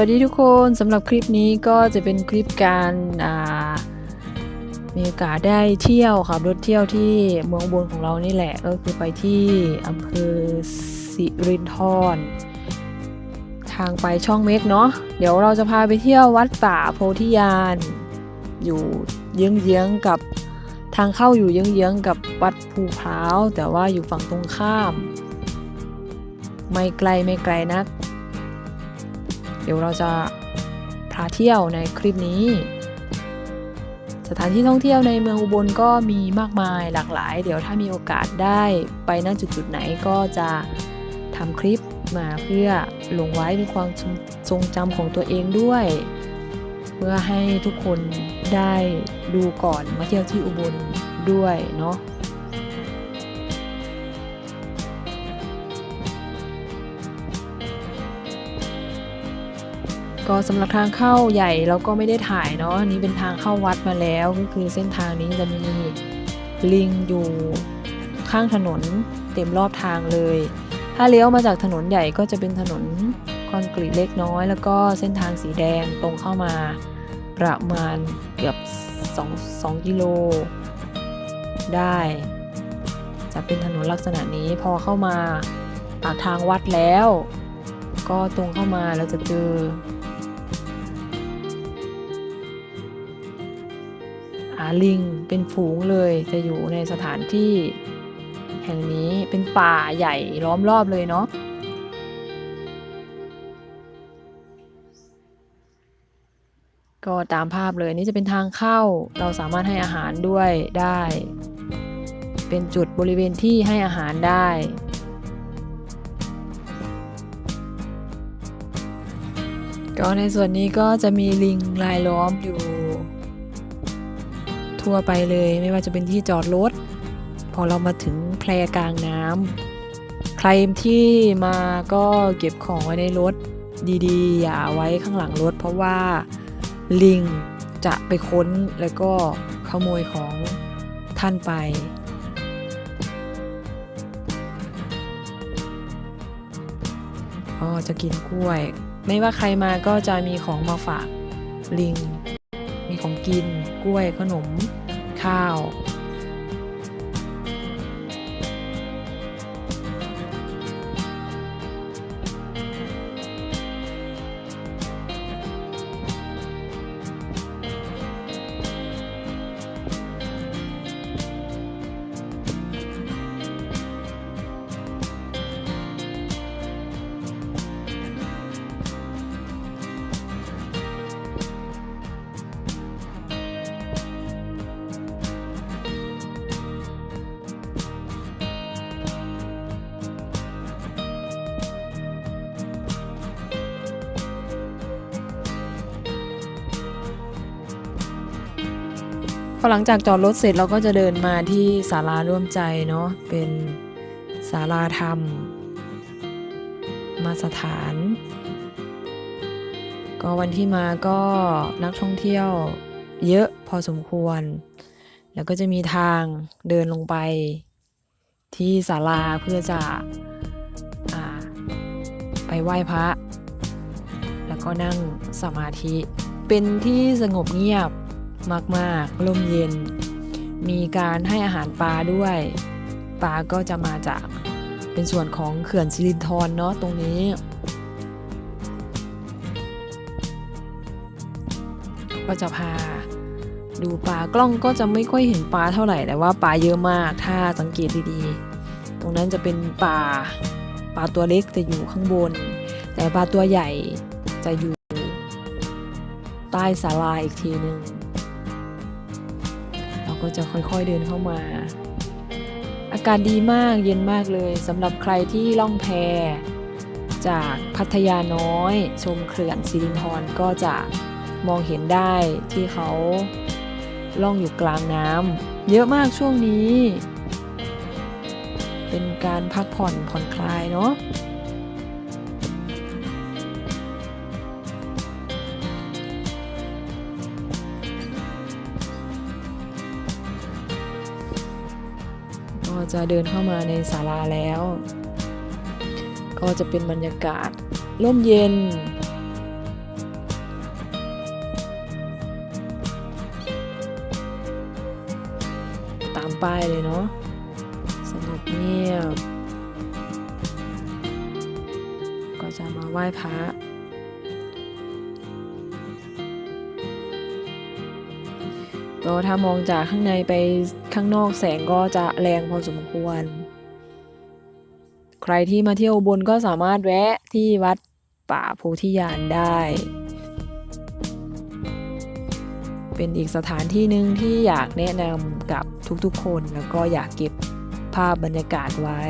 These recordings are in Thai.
วัสดีทุกคนสำหรับคลิปนี้ก็จะเป็นคลิปการมีโอกาสได้เที่ยวขับรถเที่ยวที่เมืองบนของเรานี่แหละ ก็คือไปที่อำเภอสิรินธรทางไปช่องเมกเนาะเดี๋ยวเราจะพาไปเที่ยววัดป่าโพธิญาณอยู่เยื้องๆกับทางเข้าอยู่เยื้องๆกับวัดภูพร้าวแต่ว่าอยู่ฝั่งตรงข้าม ไม่ไกลไม่ไกลนัก เดี๋ยวเราจะพาเที่ยวในคลิปนี้ สถานที่ท่องเที่ยวในเมืองอุบลก็มีมากมายหลากหลาย เดี๋ยวถ้ามีโอกาสได้ไปณจุดจุดๆไหนก็จะทำคลิปมาเพื่อลงไว้เป็นความทรงจำของตัวเองด้วย เพื่อให้ทุกคนได้ดูก่อนมาเที่ยวที่อุบลด้วยเนาะ ก็สำหรับทางเข้าใหญ่เราก็ไม่ได้ถ่ายเนาะอันนี้เป็นทางเข้าวัดมาแล้วก็คือเส้นทางนี้จะมีลิงอยู่ข้างถนนเต็มรอบทางเลย ถ้าเลี้ยวมาจากถนนใหญ่ก็จะเป็นถนนคอนกรีตเล็กน้อย แล้วก็เส้นทางสีแดงตรงเข้ามาประมาณเกือบ2 2กิโลได้ จะเป็นถนนลักษณะนี้พอเข้ามาปากทางวัดแล้ว ก็ตรงเข้ามาแล้วจะเจอ ลิงเป็นฝูงเลยจะอยู่ในสถานที่ แห่งนี้เป็นป่าใหญ่ล้อมรอบเลยเนาะก็ตามภาพเลยนี่จะเป็นทางเข้าเราสามารถให้อาหารด้วยได้ เป็นจุดบริเวณที่ให้อาหารได้ ก็ในส่วนนี้ก็จะมีลิงรายล้อมอยู่ ทั่วไปเลย ไม่ว่าจะเป็นที่จอดรถ พอเรามาถึงแพรกลางน้ำใครที่มาก็เก็บของไว้ในรถดีๆ อย่าไว้ข้างหลังรถ เพราะว่าลิงจะไปค้นแล้วก็ขโมยของท่านไปก็จะกินกล้วย ไม่ว่าใครมาก็จะมีของมาฝากลิง มีของกินกล้วยขนม ข้าว อหลังจากจอดรถเสร็จเราก็จะเดินมาที่ศาลาร่วมใจเนาะเป็นศาลาธรรม มาสถาน ก็วันที่มาก็นักท่องเที่ยวเยอะพอสมควร แล้วก็จะมีทางเดินลงไปที่ศาลาเพื่อจะอไปไหว้พระ แล้วก็นั่งสมาธิ เป็นที่สงบเงียบ มากๆร่มเย็น มีการให้อาหารปลาด้วย ปลาก็จะมาจากเป็นส่วนของเขื่อนสิรินธรเนาะตรงนี้ ก็จะพาดูปลากล้องก็จะไม่ค่อยเห็นปลาเท่าไหร่แต่ว่าปลาเยอะมากถ้าสังเกตดีๆ ตรงนั้นจะเป็นปลาปลาตัวเล็กจะอยู่ข้างบน แต่ปลาตัวใหญ่จะอยู่ใต้ศาลาอีกทีหนึ่ง เราก็จะค่อยๆเดินเข้ามา อากาศดีมากเย็นมากเลยสำหรับใครที่ล่องแพจากพัทยาน้อย ชมเขื่อนสิรินธรก็จะมองเห็นได้ที่เขาล่องอยู่กลางน้ำเยอะมากช่วงนี้ เป็นการพักผ่อนผ่อนคลายเนาะ จะเดินเข้ามาในศาลาแล้ว ก็จะเป็นบรรยากาศร่มเย็น ตามป้ายเลยเนาะสงบเงียบ ก็จะมาไหว้พระ ก็ถ้ามองจากข้างในไปข้างนอกแสงก็จะแรงพอสมควร ใครที่มาเที่ยวบนก็สามารถแวะที่วัดป่าโพธิญาณได้ เป็นอีกสถานที่หนึ่งที่อยากแนะนำกับทุกๆคนแล้วก็อยากเก็บภาพบรรยากาศไว้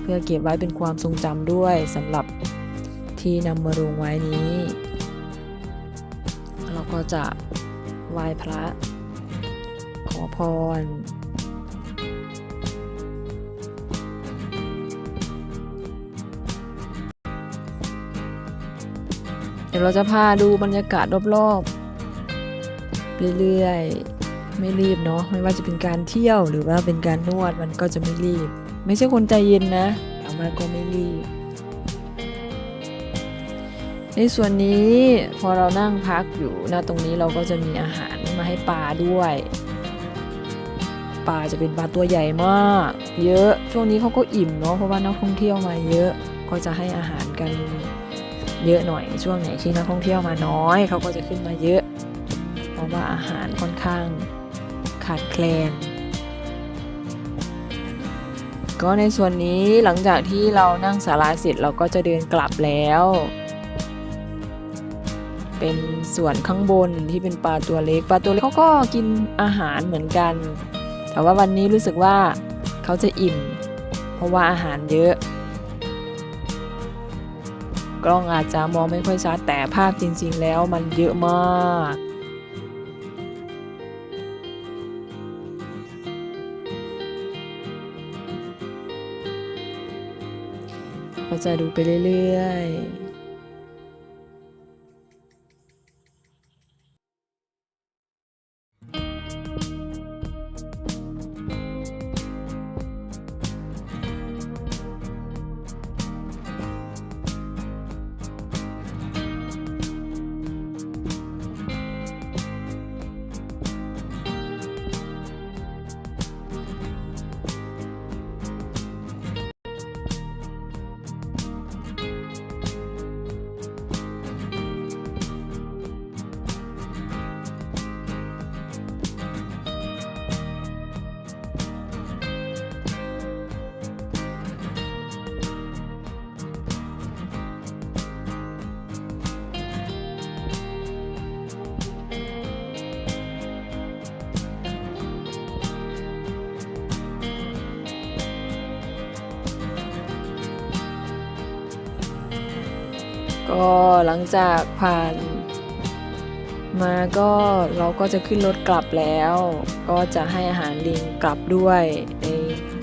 เพื่อเก็บไว้เป็นความทรงจำด้วยสำหรับที่นำมาลงไว้นี้ เราก็จะ ไหว้พระ ขอพร เดี๋ยวเราจะพาดูบรรยากาศรอบๆ เรื่อยๆ ไม่รีบเนาะ ไม่ว่าจะเป็นการเที่ยวหรือว่าเป็นการนวดมันก็จะไม่รีบ ไม่ใช่คนใจเย็นนะแต่มันก็ไม่รีบ ในส่วนนี้พอเรานั่งพักอยู่หน้าตรงนี้เราก็จะมีอาหารมาให้ปลาด้วยปลาจะเป็นปลาตัวใหญ่มาก เยอะช่วงนี้เขาก็อิ่มเนาะเพราะว่านักท่องเที่ยวมาเยอะก็จะให้อาหารกันเยอะหน่อยช่วงไหนที่นักท่องเที่ยวมาน้อยเขาก็จะขึ้นมาเยอะ เพราะว่าอาหารค่อนข้างขาดแคลน ก็ในส่วนนี้หลังจากที่เรานั่งศาลาเสร็จเราก็จะเดินกลับแล้ว เป็นส่วนข้างบนที่เป็นปลาตัวเล็ก ปลาตัวเล็กเขาก็กินอาหารเหมือนกัน แต่ว่าวันนี้รู้สึกว่าเขาจะอิ่ม เพราะว่าอาหารเยอะ กล้องอาจจะมองไม่ค่อยชัดแต่ภาพจริง ๆ แล้วมันเยอะมากก็จะดูไปเรื่อยๆ ก็หลังจากผ่าน มาก็เราก็จะขึ้นรถกลับแล้ว ก็จะให้อาหารลิงกลับด้วยใน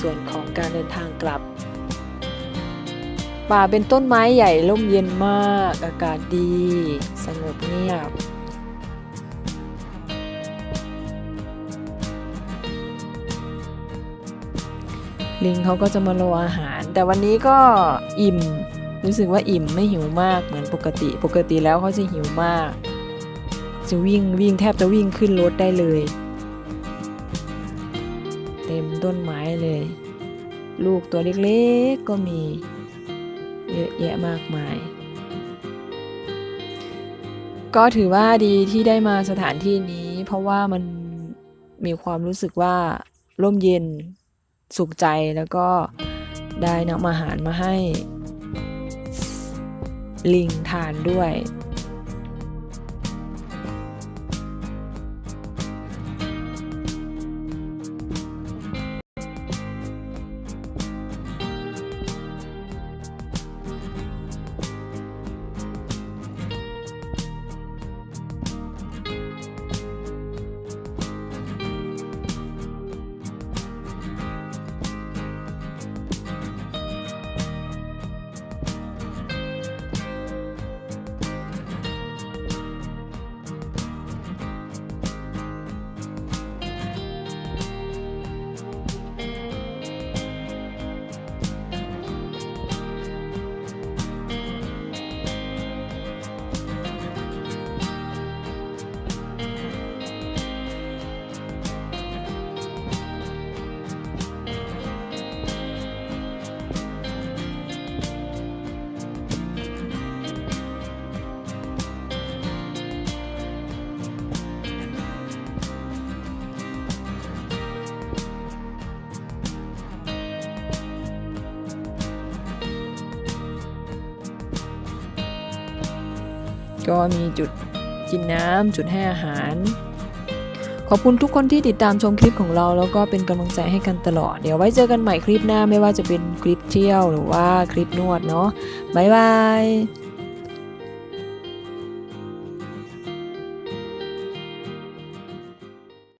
ส่วนของการเดินทางกลับ ป่าเป็นต้นไม้ใหญ่ร่มเย็นมากอากาศดี สงบเงียบลิงเขาก็จะมารออาหาร แต่วันนี้ก็อิ่ม รู้สึกว่าอิ่มไม่หิวมากเหมือนปกติ ปกติแล้วเขาจะหิวมาก จะวิ่งวิ่งแทบจะวิ่งขึ้นรถได้เลย เต็มต้นไม้เลย ลูกตัวเล็กๆก็มีเยอะแยะมากมาย ก็ถือว่าดีที่ได้มาสถานที่นี้ เพราะว่ามันมีความรู้สึกว่าร่มเย็นสุขใจแล้วก็ได้นำอาหารมาให้ ลิงทานด้วย ก็มีจุดกินน้ำจุดให้อาหาร ขอบคุณทุกคนที่ติดตามชมคลิปของเรา แล้วก็เป็นกำลังใจให้กันตลอด เดี๋ยวไว้เจอกันใหม่คลิปหน้าไม่ว่าจะเป็นคลิปเที่ยวหรือว่าคลิปนวดเนาะบ๊ายบาย